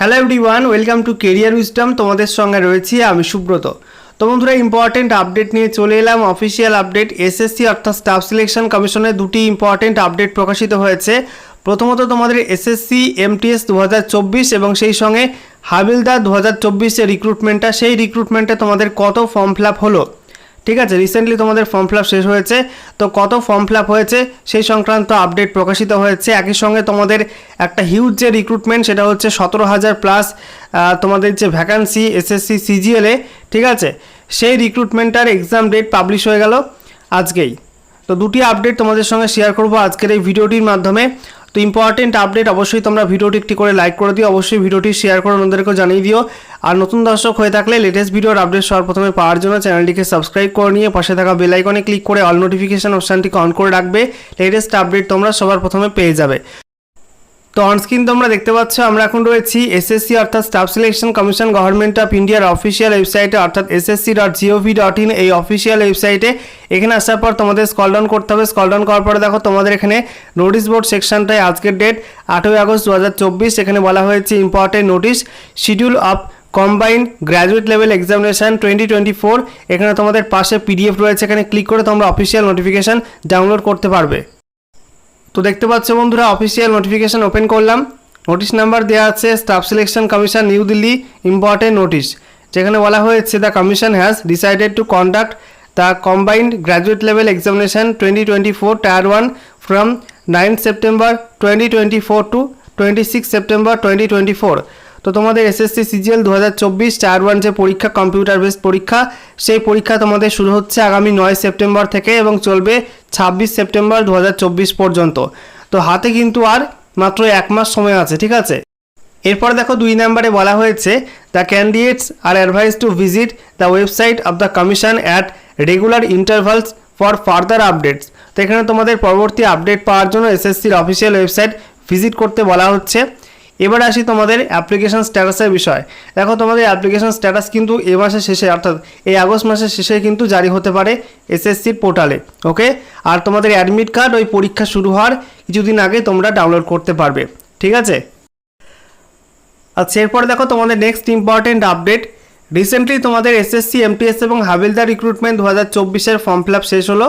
Hello everyone welcome to career wisdom তোমাদের সঙ্গে রয়েছি আমি সুব্রত। তো বন্ধুরা ইম্পর্টেন্ট আপডেট নিয়ে চলে এলাম। অফিসিয়াল আপডেট এসএসসি অর্থাৎ স্টাফ সিলেকশন কমিশনের দুটি ইম্পর্টেন্ট আপডেট প্রকাশিত হয়েছে। প্রথমত তোমাদের এসএসসি এমটিএস দু হাজার চব্বিশ এবং সেই সঙ্গে হাবিলদার দু হাজার চব্বিশের রিক্রুটমেন্টটা সেই রিক্রুটমেন্টে তোমাদের কত ফর্ম ফিল হলো? ঠিক আছে রিসেন্টলি তোমাদের ফর্ম ফিল শেষ হয়েছে, তো কত ফর্ম ফিল হয়েছে সেই সংক্রান্ত আপডেট প্রকাশিত হয়েছে। একই সঙ্গে তোমাদের একটা হিউজ যে রিক্রুটমেন্ট সেটা হচ্ছে সতেরো হাজার প্লাস তোমাদের যে ভ্যাকান্সি এসএসসি সিজিএলে ঠিক আছে? সেই রিক্রুটমেন্টটার এক্সাম ডেট পাবলিশ হয়ে গেল আজকেই। তো দুটি আপডেট তোমাদের সঙ্গে শেয়ার করব আজকের এই ভিডিওটির মাধ্যমে। তো ইম্পর্টেন্ট আপডেট অবশ্যই তোমরা ভিডিওটি একটি করে লাইক করে দিও। অবশ্যই ভিডিওটি শেয়ার করে অন্যদেরকেও জানিয়ে দিও। আর নতুন দর্শক হয়ে থাকলে লেটেস্ট ভিডিওর আপডেট সবার প্রথমে পাওয়ার জন্য চ্যানেলটিকে সাবস্ক্রাইব করে নিয়ে পাশে থাকা বেলাইকনে ক্লিক করে অল নোটিফিকেশান অপশানটিকে অন করে রাখবে। লেটেস্ট আপডেট তোমরা সবার প্রথমে পেয়ে যাবে। তো অনস্ক্রিন তোমরা দেখতে পাচ্ছ, আমরা এখন রয়েছি এসএসসি অর্থাৎ staff selection commission government of ইন্ডিয়ার অফিসিয়াল ওয়েবসাইটে অর্থাৎ SSC dot G O V dot in এই অফিসিয়াল ওয়েবসাইটে এখানে আসার পর তোমাদের স্কল ডাউন করতে হবে। স্কল ডাউন করার পরে দেখো তোমাদের এখানে নোটিশ বোর্ড সেকশনটায় আজকের ডেট আটই আগস্ট দু হাজার চব্বিশ, এখানে বলা হয়েছে important notice schedule of combined graduate level examination twenty twenty four এখানে তোমাদের পাশে পিডিএফ রয়েছে। এখানে ক্লিক করে তোমরা অফিসিয়াল নোটিফিকেশান ডাউনলোড করতে পারবে। তো দেখতে পাচ্ছ বন্ধুরা অফিসিয়াল নোটিফিকেশান ওপেন করলাম। নোটিশ নাম্বার দেওয়া আছে staff selection commission new Delhi important notice যেখানে বলা হয়েছে the commission has decided to conduct the combined graduate level examination twenty twenty four tier one from nine September twenty twenty four to twenty six September twenty twenty four তো তোমাদের SSC CGL দু হাজার চব্বিশ চার one যে পরীক্ষা computer based পরীক্ষা, সেই পরীক্ষা তোমাদের শুরু হচ্ছে আগামী নয় সেপ্টেম্বর থেকে এবং চলবে ছাব্বিশ সেপ্টেম্বর দু হাজার চব্বিশ পর্যন্ত। তো হাতে কিন্তু আর মাত্র এক মাস সময় আছে, ঠিক আছে? এরপর দেখো দুই নম্বরে বলা হয়েছে the candidates are advise to visit the website of the commission at regular intervals for further updates তো এখানে তোমাদের পরবর্তী আপডেট পাওয়ার জন্য এসএসসির অফিসিয়াল ওয়েবসাইট ভিজিট করতে বলা হচ্ছে। এবার আসি তোমাদের অ্যাপ্লিকেশন স্ট্যাটাসের বিষয়। দেখো তোমাদের অ্যাপ্লিকেশন স্ট্যাটাস কিন্তু এ মাসের শেষে, অর্থাৎ এই আগস্ট মাসের শেষে কিন্তু জারি হতে পারে এসএসসির পোর্টালে ওকে আর তোমাদের অ্যাডমিট কার্ড ওই পরীক্ষা শুরু হওয়ার কিছুদিন আগে তোমরা ডাউনলোড করতে পারবে, ঠিক আছে? আচ্ছা এরপর দেখো তোমাদের নেক্সট ইম্পর্টেন্ট আপডেট রিসেন্টলি তোমাদের এসএসসি এমটিএস এবং হাবিলদার রিক্রুটমেন্ট দু হাজার চব্বিশের ফর্ম ফিল শেষ হলো।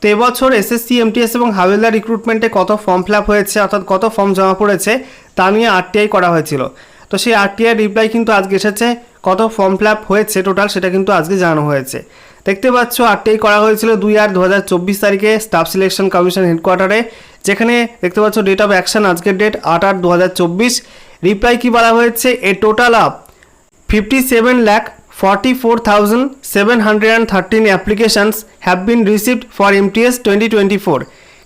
তো এবছর এসএসসি এমটিএস এবং হাবিলদার রিক্রুটমেন্টে কত ফর্ম ফিল হয়েছে, অর্থাৎ কত ফর্ম জমা পড়েছে তা নিয়ে আরটিআই করা হয়েছিল। তো সেই আরটিআই রিপ্লাই কিন্তু আজকে এসেছে। কত ফর্ম ফিল আপ হয়েছে টোটাল সেটা কিন্তু আজকে জানানো হয়েছে। দেখতে পাচ্ছ আরটিআই করা হয়েছিল দুই আট দু হাজার চব্বিশ তারিখে স্টাফ সিলেকশন কমিশন হেডকোয়ার্টারে যেখানে দেখতে পাচ্ছ ডেট অফ অ্যাকশন আজকের ডেট আট আট দু রিপ্লাই কী বলা হয়েছে? A total of fifty seven lakh 44,713 applications have been received for MTS 2024.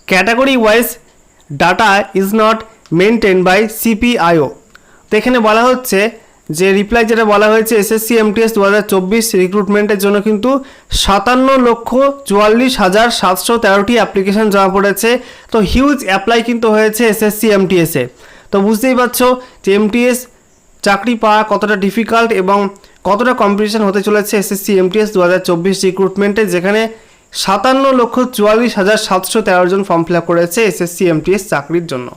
Category wise data is not maintained by CPIO তো এখানে বলা হচ্ছে যে রিপ্লাই যেটা বলা হয়েছে এসএসসি এমটিএস দু হাজার চব্বিশ রিক্রুটমেন্টের জন্য কিন্তু সাতান্ন লক্ষ চুয়াল্লিশ হাজার সাতশো তেরোটি অ্যাপ্লিকেশন জমা পড়েছে। তো হিউজ অ্যাপ্লাই কিন্তু হয়েছে এসএসসি এমটিএসে তো বুঝতেই পারছ যে এমটিএস চাকরি পাওয়া কতটা ডিফিকাল্ট এবং কতটা কম্পিটিশন হতে চলেছে এসএসসি এমটিএস দু হাজার চব্বিশ রিক্রুটমেন্টে যেখানে সাতান্ন লক্ষ চুয়াল্লিশ হাজার সাতশো তেরো জন ফর্ম ফিল আপ করেছে এসএসসি এমটিএস চাকরির জন্য।